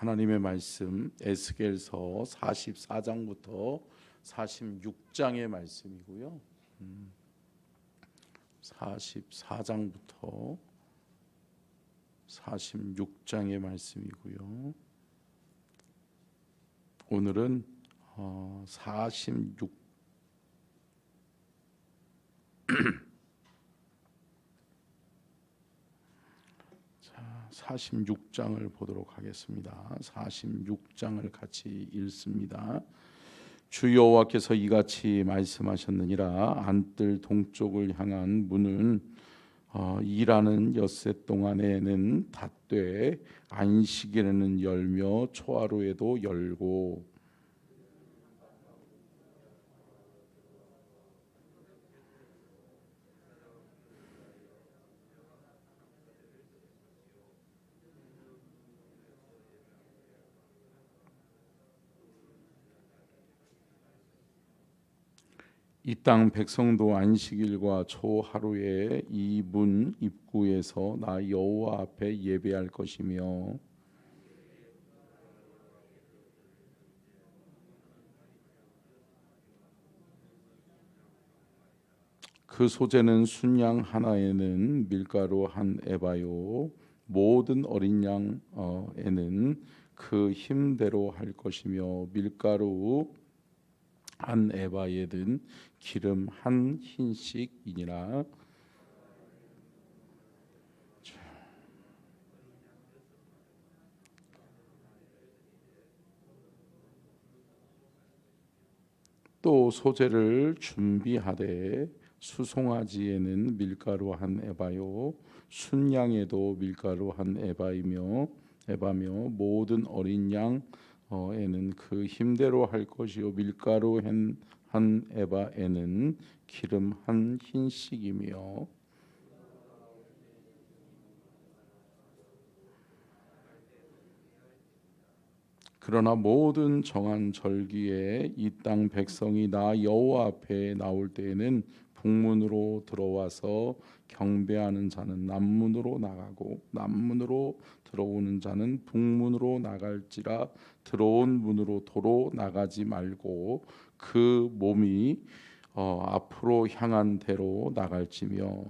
하나님의 말씀 에스겔서 44장부터 46장의 말씀이고요. 44장부터 46장의 말씀이고요. 오늘은 46 46장을 보도록 하겠습니다. 46장을 같이 읽습니다. 주 여호와께서 이같이 말씀하셨느니라 안뜰 동쪽을 향한 문은 어, 일하는 엿새 동안에는 닫되 안식일에는 열며 초하루에도 열고 이 땅 백성도 안식일과 초하루에 이 문 입구에서 나 여호와 앞에 예배할 것이며 그 소재는 순양 하나에는 밀가루 한 에바요 모든 어린 양에는 그 힘대로 할 것이며 밀가루 한 에바에 든 기름 한 흰씩이니라. 또 소재를 준비하되 수송아지에는 밀가루 한 에바요 순양에도 밀가루 한 에바이며 에바며 모든 어린 양 에는 그 힘대로 할 것이요. 밀가루 한 에바에는 기름 한 흰씩이며. 그러나 모든 정한 절기에 이 땅 백성이 나 여호와 앞에 나올 때에는 북문으로 들어와서 경배하는 자는 남문으로 나가고 남문으로 들어오는 자는 북문으로 나갈지라 들어온 문으로 도로 나가지 말고 그 몸이 어, 앞으로 향한 대로 나갈지며.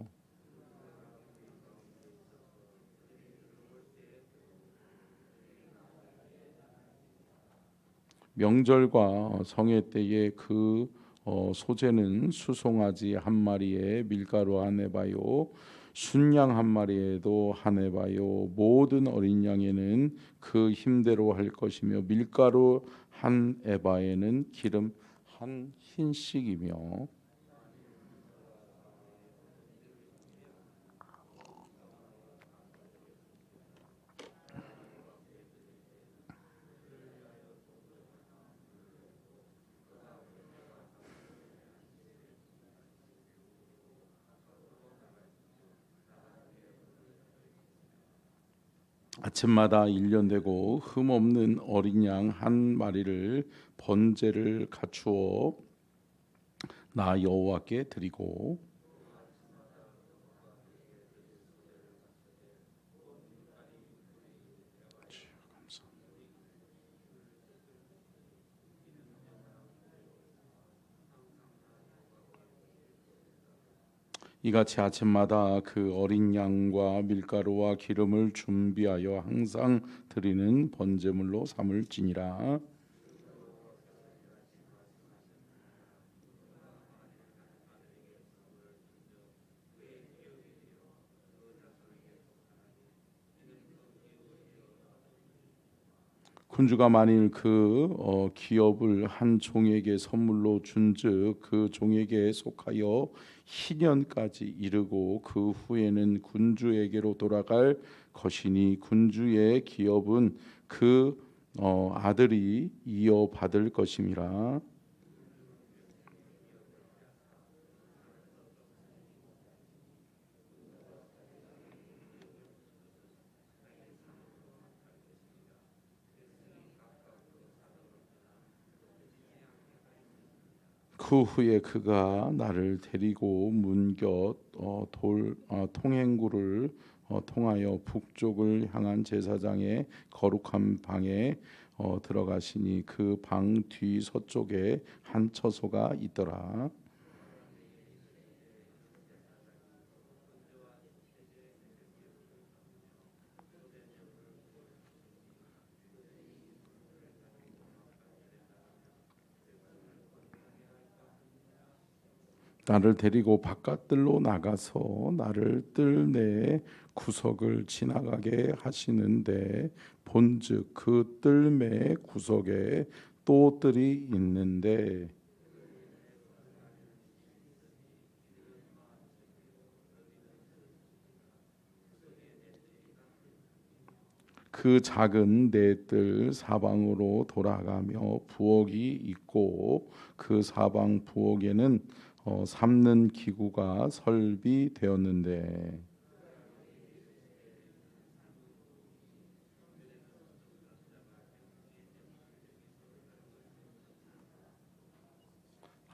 명절과 성회 때에 그 어, 소재는 수송아지 한 마리에 밀가루 한 에바요 순양 한 마리에도 한 에바요. 모든 어린 양에는 그 힘대로 할 것이며 밀가루 한 에바에는 기름 한 흰씩이며 아침마다 일년되고 흠 없는 어린 양 한 마리를 번제를 갖추어 나 여호와께 드리고 이같이 아침마다 그 어린 양과 밀가루와 기름을 준비하여 항상 드리는 번제물로 삼을지니라. 군주가 만일 그 어, 기업을 한 종에게 선물로 준즉 그 종에게 속하여 희년까지 이르고 그 후에는 군주에게로 돌아갈 것이니 군주의 기업은 그 어, 아들이 이어받을 것임이라. 그 후에 그가 나를 데리고 문곁 어, 돌 어, 통행구를 어, 통하여 북쪽을 향한 제사장의 거룩한 방에 어, 들어가시니 그 방 뒤 서쪽에 한 처소가 있더라. 나를 데리고 바깥들로 나가서 나를 뜰내 구석을 지나가게 하시는데 본즉 그 뜰매 구석에 또 뜰이 있는데 그 작은 네뜰 사방으로 돌아가며 부엌이 있고 그 사방 부엌에는 어, 삶는 기구가 설비되었는데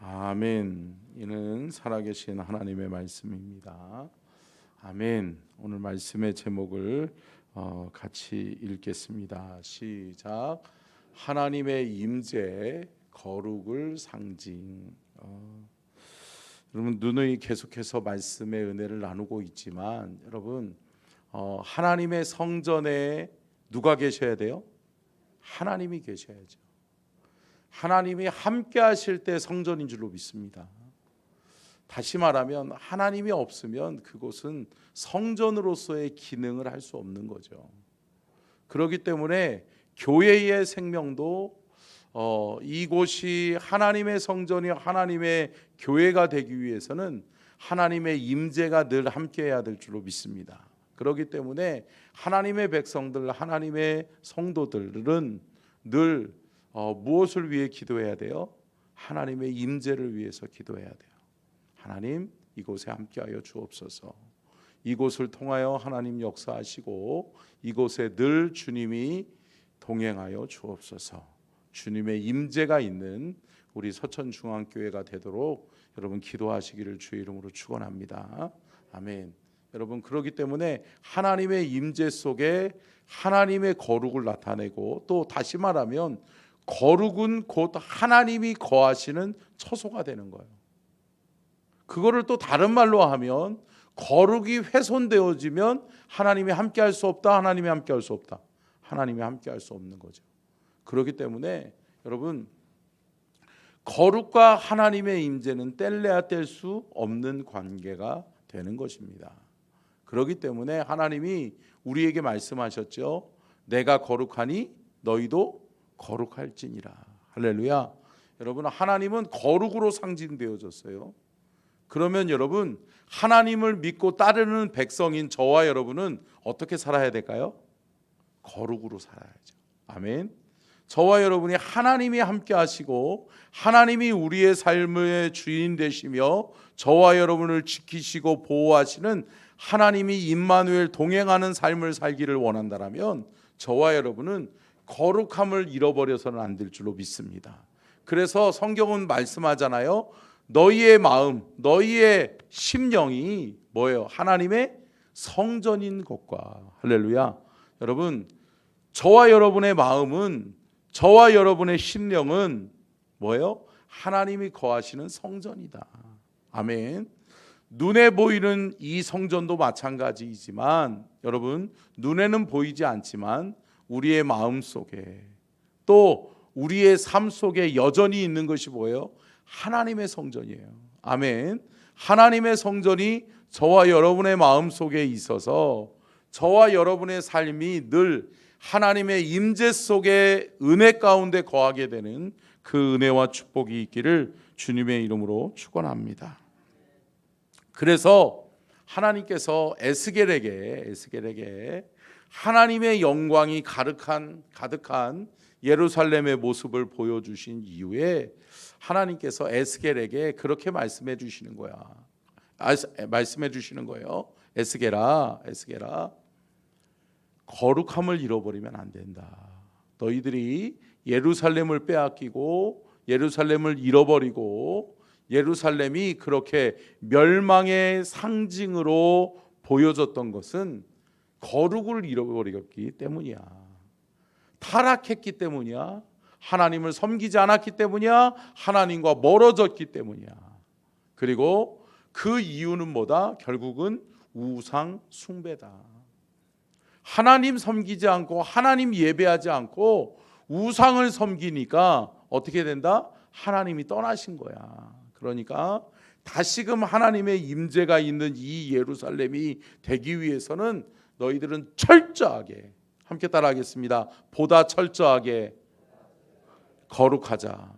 아멘. 이는 살아계신 하나님의 말씀입니다. 아멘. 오늘 말씀의 제목을 어, 같이 읽겠습니다. 시작. 하나님의 임재 거룩을 상징. 어, 여러분 누누이 계속해서 말씀의 은혜를 나누고 있지만 여러분 어, 하나님의 성전에 누가 계셔야 돼요? 하나님이 계셔야죠. 하나님이 함께 하실 때 성전인 줄로 믿습니다. 다시 말하면 하나님이 없으면 그곳은 성전으로서의 기능을 할 수 없는 거죠. 그렇기 때문에 교회의 생명도 어, 이곳이 하나님의 성전이 하나님의 교회가 되기 위해서는 하나님의 임재가 늘 함께해야 될 줄로 믿습니다. 그렇기 때문에 하나님의 백성들, 하나님의 성도들은 늘 어, 무엇을 위해 기도해야 돼요? 하나님의 임재를 위해서 기도해야 돼요. 하나님 이곳에 함께하여 주옵소서. 이곳을 통하여 하나님 역사하시고 이곳에 늘 주님이 동행하여 주옵소서. 주님의 임재가 있는 우리 서천 중앙교회가 되도록 여러분 기도하시기를 주의 이름으로 축원합니다. 아멘. 여러분 그러기 때문에 하나님의 임재 속에 하나님의 거룩을 나타내고 또 다시 말하면 거룩은 곧 하나님이 거하시는 처소가 되는 거예요. 그거를 또 다른 말로 하면 거룩이 훼손되어지면 하나님이 함께 할 수 없다. 하나님이 함께 할 수 없다. 하나님이 함께 할 수 없는 거죠. 그렇기 때문에 여러분 거룩과 하나님의 임재는 뗄래야 뗄 수 없는 관계가 되는 것입니다. 그렇기 때문에 하나님이 우리에게 말씀하셨죠. 내가 거룩하니 너희도 거룩할지니라. 할렐루야. 여러분 하나님은 거룩으로 상징되어졌어요. 그러면 여러분 하나님을 믿고 따르는 백성인 저와 여러분은 어떻게 살아야 될까요? 거룩으로 살아야죠. 아멘. 저와 여러분이 하나님이 함께 하시고 하나님이 우리의 삶의 주인 되시며 저와 여러분을 지키시고 보호하시는 하나님이 임마누엘 동행하는 삶을 살기를 원한다라면 저와 여러분은 거룩함을 잃어버려서는 안 될 줄로 믿습니다. 그래서 성경은 말씀하잖아요. 너희의 마음, 너희의 심령이 뭐예요? 하나님의 성전인 것과 할렐루야. 여러분, 저와 여러분의 마음은 저와 여러분의 심령은 뭐예요? 하나님이 거하시는 성전이다. 아멘. 눈에 보이는 이 성전도 마찬가지이지만 여러분 눈에는 보이지 않지만 우리의 마음 속에 또 우리의 삶 속에 여전히 있는 것이 뭐예요? 하나님의 성전이에요. 아멘. 하나님의 성전이 저와 여러분의 마음 속에 있어서 저와 여러분의 삶이 늘 하나님의 임재 속에 은혜 가운데 거하게 되는 그 은혜와 축복이 있기를 주님의 이름으로 축원합니다. 그래서 하나님께서 에스겔에게 에스겔에게 하나님의 영광이 가득한 가득한 예루살렘의 모습을 보여주신 이후에 하나님께서 에스겔에게 그렇게 말씀해 주시는 거야. 아, 말씀해 주시는 거예요. 에스겔아, 에스겔아, 거룩함을 잃어버리면 안 된다. 너희들이 예루살렘을 빼앗기고 예루살렘을 잃어버리고 예루살렘이 그렇게 멸망의 상징으로 보여졌던 것은 거룩을 잃어버렸기 때문이야. 타락했기 때문이야. 하나님을 섬기지 않았기 때문이야. 하나님과 멀어졌기 때문이야. 그리고 그 이유는 뭐다? 결국은 우상 숭배다. 하나님 섬기지 않고 하나님 예배하지 않고 우상을 섬기니까 어떻게 된다? 하나님이 떠나신 거야. 그러니까 다시금 하나님의 임재가 있는 이 예루살렘이 되기 위해서는 너희들은 철저하게 함께 따라하겠습니다. 보다 철저하게 거룩하자.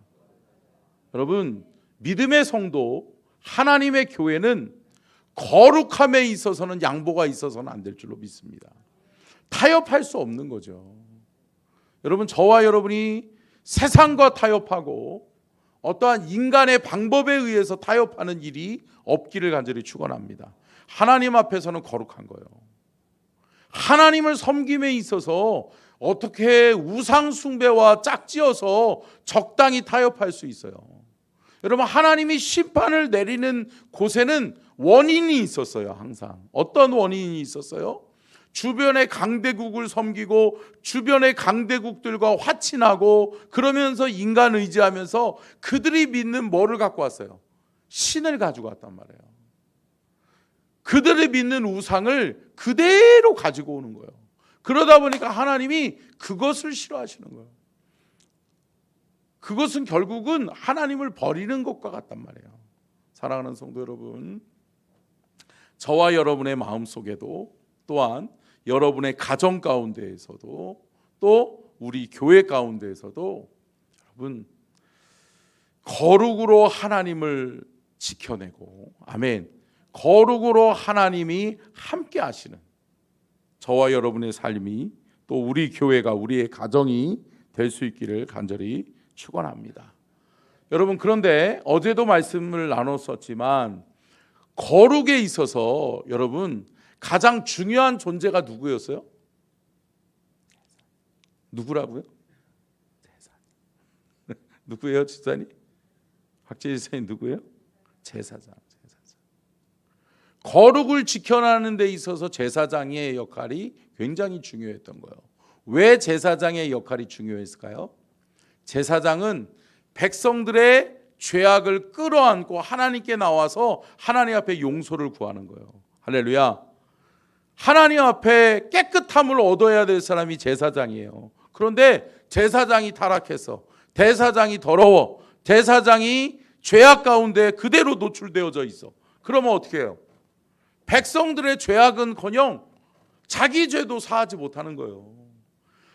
여러분, 믿음의 성도 하나님의 교회는 거룩함에 있어서는 양보가 있어서는 안 될 줄로 믿습니다. 타협할 수 없는 거죠. 여러분, 저와 여러분이 세상과 타협하고 어떠한 인간의 방법에 의해서 타협하는 일이 없기를 간절히 축원합니다. 하나님 앞에서는 거룩한 거예요. 하나님을 섬김에 있어서 어떻게 우상 숭배와 짝지어서 적당히 타협할 수 있어요. 여러분 하나님이 심판을 내리는 곳에는 원인이 있었어요. 항상 어떤 원인이 있었어요? 주변의 강대국을 섬기고 주변의 강대국들과 화친하고 그러면서 인간 의지하면서 그들이 믿는 뭐를 갖고 왔어요? 신을 가지고 왔단 말이에요. 그들이 믿는 우상을 그대로 가지고 오는 거예요. 그러다 보니까 하나님이 그것을 싫어하시는 거예요. 그것은 결국은 하나님을 버리는 것과 같단 말이에요. 사랑하는 성도 여러분, 저와 여러분의 마음 속에도 또한 여러분의 가정 가운데에서도 또 우리 교회 가운데에서도 여러분 거룩으로 하나님을 지켜내고 아멘. 거룩으로 하나님이 함께 하시는 저와 여러분의 삶이 또 우리 교회가 우리의 가정이 될 수 있기를 간절히 축원합니다. 여러분 그런데 어제도 말씀을 나눴었지만 거룩에 있어서 여러분 가장 중요한 존재가 누구였어요? 누구라고요? 누구예요, 집사님? 박재희 선생님 누구예요? 제사장, 제사장. 거룩을 지켜나는 데 있어서 제사장의 역할이 굉장히 중요했던 거예요. 왜 제사장의 역할이 중요했을까요? 제사장은 백성들의 죄악을 끌어안고 하나님께 나와서 하나님 앞에 용서를 구하는 거예요. 할렐루야. 하나님 앞에 깨끗함을 얻어야 될 사람이 제사장이에요. 그런데 제사장이 타락해서 대사장이 더러워 대사장이 죄악 가운데 그대로 노출되어져 있어. 그러면 어떻게 해요? 백성들의 죄악은커녕 자기 죄도 사하지 못하는 거예요.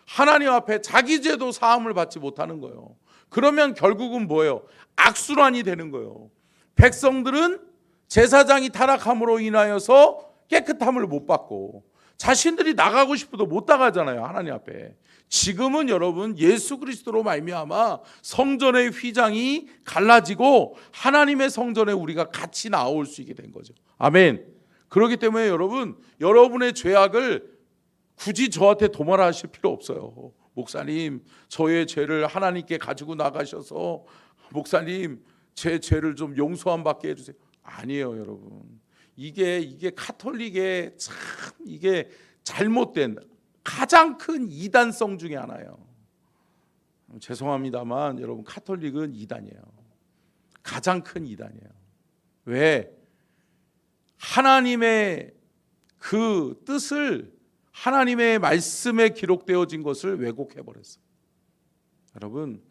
하나님 앞에 자기 죄도 사함을 받지 못하는 거예요. 그러면 결국은 뭐예요? 악순환이 되는 거예요. 백성들은 제사장이 타락함으로 인하여서 깨끗함을 못 받고 자신들이 나가고 싶어도 못 나가잖아요. 하나님 앞에. 지금은 여러분 예수 그리스도로 말미암아 성전의 휘장이 갈라지고 하나님의 성전에 우리가 같이 나올 수 있게 된 거죠. 아멘. 그렇기 때문에 여러분 여러분의 죄악을 굳이 저한테 도말하실 필요 없어요. 목사님, 저의 죄를 하나님께 가지고 나가셔서 목사님, 제 죄를 좀 용서함 받게 해주세요. 아니에요, 여러분. 이게 이게 카톨릭의 참 이게 잘못된 가장 큰 이단성 중에 하나예요. 죄송합니다만 여러분 카톨릭은 이단이에요. 가장 큰 이단이에요. 왜? 하나님의 그 뜻을 하나님의 말씀에 기록되어진 것을 왜곡해 버렸어요. 여러분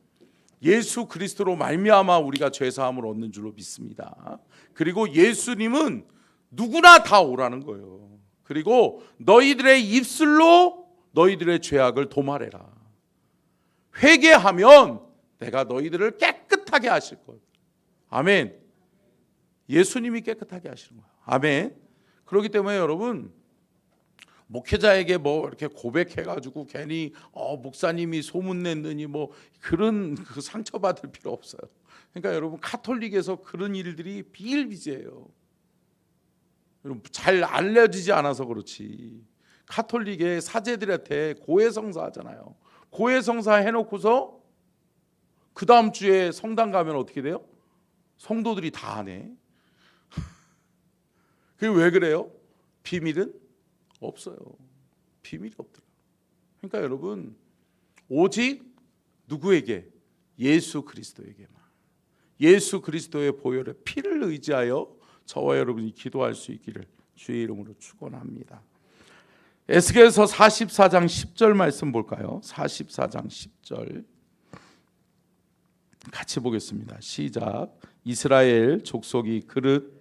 예수 그리스도로 말미암아 우리가 죄 사함을 얻는 줄로 믿습니다. 그리고 예수님은 누구나 다 오라는 거예요. 그리고 너희들의 입술로 너희들의 죄악을 도말해라. 회개하면 내가 너희들을 깨끗하게 하실 것. 아멘. 예수님이 깨끗하게 하시는 거예요. 아멘. 그렇기 때문에 여러분 목회자에게 뭐 이렇게 고백해가지고 괜히 어 목사님이 소문 냈느니 뭐 그런 그 상처 받을 필요 없어요. 그러니까 여러분 카톨릭에서 그런 일들이 비일비재해요. 여러분 잘 알려지지 않아서 그렇지. 카톨릭의 사제들한테 고해성사 하잖아요. 고해성사 해놓고서 그 다음 주에 성당 가면 어떻게 돼요? 성도들이 다 하네. 그게 왜 그래요? 비밀은 없어요. 비밀이 없더라. 그러니까 여러분 오직 누구에게 예수 그리스도에게만 예수 그리스도의 보혈의 피를 의지하여 저와 여러분이 기도할 수 있기를 주의 이름으로 축원합니다. 에스겔서 44장 10절 말씀 볼까요? 44장 10절 같이 보겠습니다. 시작. 이스라엘 족속이 그릇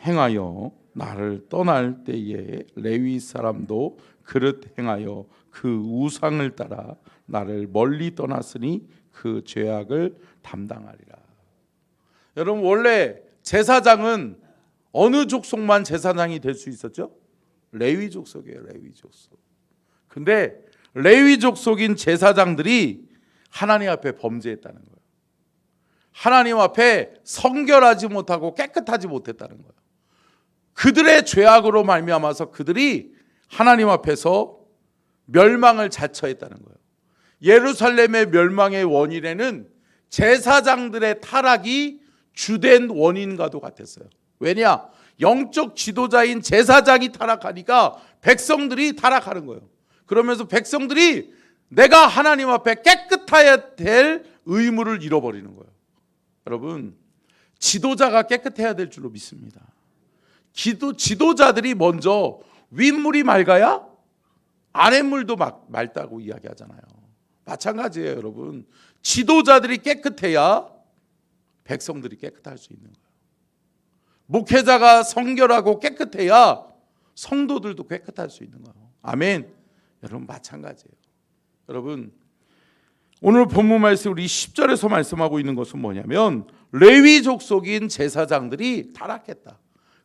행하여 나를 떠날 때에 레위 사람도 그릇 행하여 그 우상을 따라 나를 멀리 떠났으니 그 죄악을 담당하리라. 여러분 원래 제사장은 어느 족속만 제사장이 될 수 있었죠? 레위 족속이에요, 레위 족속. 근데 레위 족속인 제사장들이 하나님 앞에 범죄했다는 거예요. 하나님 앞에 성결하지 못하고 깨끗하지 못했다는 거예요. 그들의 죄악으로 말미암아서 그들이 하나님 앞에서 멸망을 자처했다는 거예요. 예루살렘의 멸망의 원인에는 제사장들의 타락이 주된 원인과도 같았어요. 왜냐? 영적 지도자인 제사장이 타락하니까 백성들이 타락하는 거예요. 그러면서 백성들이 내가 하나님 앞에 깨끗해야 될 의무를 잃어버리는 거예요. 여러분, 지도자가 깨끗해야 될 줄로 믿습니다. 기도, 지도자들이 먼저 윗물이 맑아야 아랫물도 막, 맑다고 이야기하잖아요. 마찬가지예요, 여러분. 지도자들이 깨끗해야 백성들이 깨끗할 수 있는 거예요. 목회자가 성결하고 깨끗해야 성도들도 깨끗할 수 있는 거예요. 아멘. 여러분 마찬가지예요. 여러분 오늘 본문 말씀 우리 10절에서 말씀하고 있는 것은 뭐냐면 레위 족속인 제사장들이 타락했다.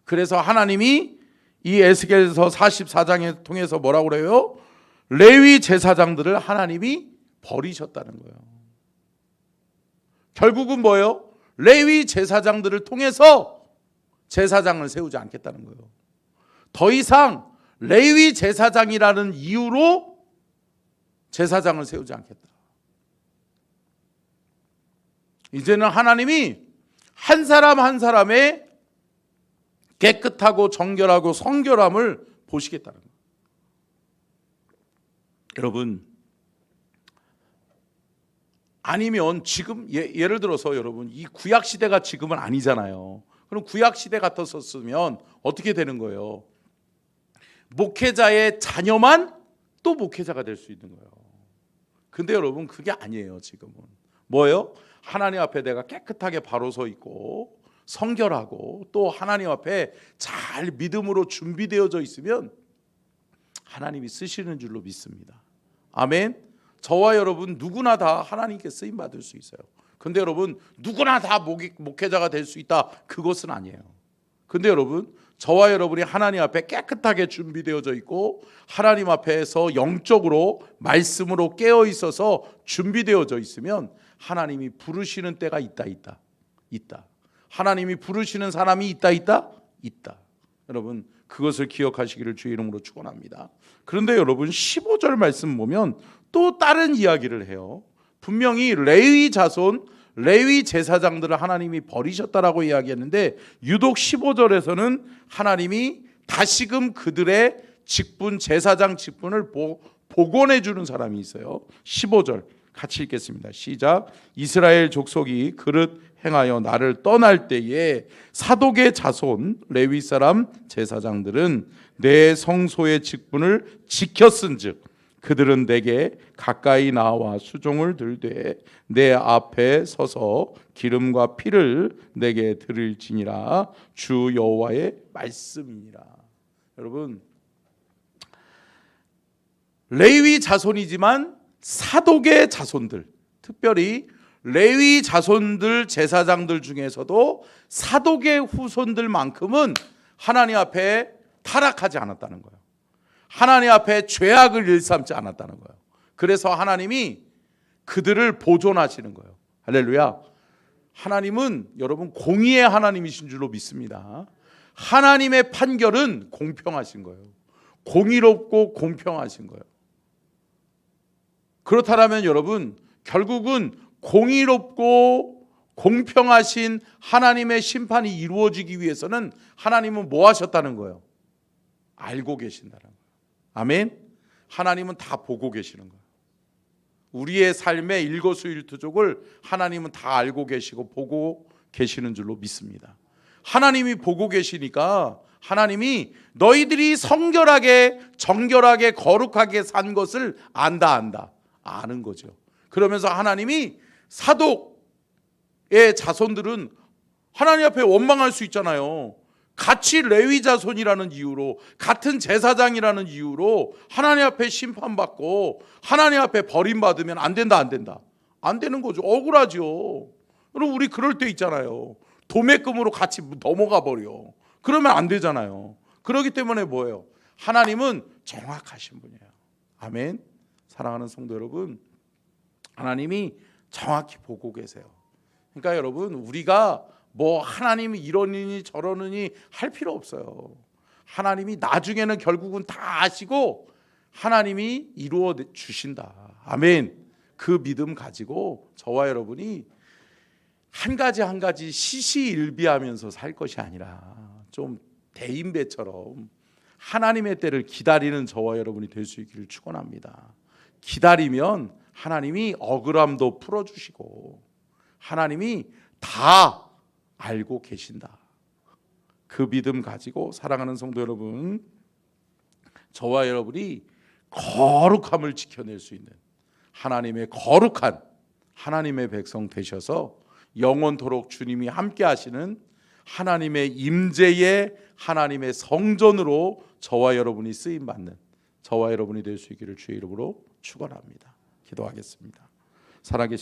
그래서 하나님이 이 에스겔서 44장에 통해서 뭐라고 그래요? 레위 제사장들을 하나님이 버리셨다는 거예요. 결국은 뭐예요? 레위 제사장들을 통해서 제사장을 세우지 않겠다는 거예요. 더 이상 레위 제사장이라는 이유로 제사장을 세우지 않겠다. 이제는 하나님이 한 사람 한 사람의 깨끗하고 정결하고 성결함을 보시겠다는 거예요. 여러분 아니면 지금 예, 예를 들어서 여러분 이 구약 시대가 지금은 아니잖아요. 그럼 구약 시대 같았었으면 어떻게 되는 거예요? 목회자의 자녀만 또 목회자가 될 수 있는 거예요. 근데 여러분 그게 아니에요, 지금은. 뭐예요? 하나님 앞에 내가 깨끗하게 바로 서 있고 성결하고 또 하나님 앞에 잘 믿음으로 준비되어져 있으면 하나님이 쓰시는 줄로 믿습니다. 아멘. 저와 여러분 누구나 다 하나님께 쓰임 받을 수 있어요. 근데 여러분 누구나 다 목회자가 될 수 있다. 그것은 아니에요. 근데 여러분 저와 여러분이 하나님 앞에 깨끗하게 준비되어져 있고 하나님 앞에서 영적으로 말씀으로 깨어 있어서 준비되어져 있으면 하나님이 부르시는 때가 있다 있다 있다. 하나님이 부르시는 사람이 있다 있다 있다. 여러분 그것을 기억하시기를 주의 이름으로 축원합니다. 그런데 여러분 15절 말씀 보면 또 다른 이야기를 해요. 분명히 레위 자손 레위 제사장들을 하나님이 버리셨다라고 이야기했는데 유독 15절에서는 하나님이 다시금 그들의 직분 제사장 직분을 보, 복원해 주는 사람이 있어요. 15절 같이 읽겠습니다. 시작. 이스라엘 족속이 그릇 행하여 나를 떠날 때에 사독의 자손 레위 사람 제사장들은 내 성소의 직분을 지켰은즉 그들은 내게 가까이 나와 수종을 들되 내 앞에 서서 기름과 피를 내게 드릴지니라 주 여호와의 말씀이니라. 여러분 레위 자손이지만 사독의 자손들 특별히 레위 자손들 제사장들 중에서도 사독의 후손들만큼은 하나님 앞에 타락하지 않았다는 거예요. 하나님 앞에 죄악을 일삼지 않았다는 거예요. 그래서 하나님이 그들을 보존하시는 거예요. 할렐루야. 하나님은 여러분 공의의 하나님이신 줄로 믿습니다. 하나님의 판결은 공평하신 거예요. 공의롭고 공평하신 거예요. 그렇다면 여러분 결국은 공의롭고 공평하신 하나님의 심판이 이루어지기 위해서는 하나님은 뭐 하셨다는 거예요? 알고 계신다는 거예요. 아멘. 하나님은 다 보고 계시는 거예요. 우리의 삶의 일거수일투족을 하나님은 다 알고 계시고 보고 계시는 줄로 믿습니다. 하나님이 보고 계시니까 하나님이 너희들이 성결하게 정결하게 거룩하게 산 것을 안다 안다 아는 거죠. 그러면서 하나님이 사독의 자손들은 하나님 앞에 원망할 수 있잖아요. 같이 레위 자손이라는 이유로 같은 제사장이라는 이유로 하나님 앞에 심판받고 하나님 앞에 버림받으면 안 된다 안 된다. 안 되는 거죠. 억울하죠. 여러분 우리 그럴 때 있잖아요. 도매금으로 같이 넘어가 버려. 그러면 안 되잖아요. 그렇기 때문에 뭐예요? 하나님은 정확하신 분이에요. 아멘. 사랑하는 성도 여러분 하나님이 정확히 보고 계세요. 그러니까 여러분 우리가 뭐 하나님이 이러느니 저러느니 할 필요 없어요. 하나님이 나중에는 결국은 다 아시고 하나님이 이루어 주신다. 아멘. 그 믿음 가지고 저와 여러분이 한 가지 한 가지 시시일비하면서 살 것이 아니라 좀 대인배처럼 하나님의 때를 기다리는 저와 여러분이 될 수 있기를 축원합니다. 기다리면 하나님이 억울함도 풀어 주시고 하나님이 다 알고 계신다. 그 믿음 가지고 사랑하는 성도 여러분, 저와 여러분이 거룩함을 지켜낼 수 있는 하나님의 거룩한 하나님의 백성 되셔서 영원토록 주님이 함께 하시는 하나님의 임재의 하나님의 성전으로 저와 여러분이 쓰임 받는 저와 여러분이 될 수 있기를 주의 이름으로 축원합니다. 기도하겠습니다. 살아계신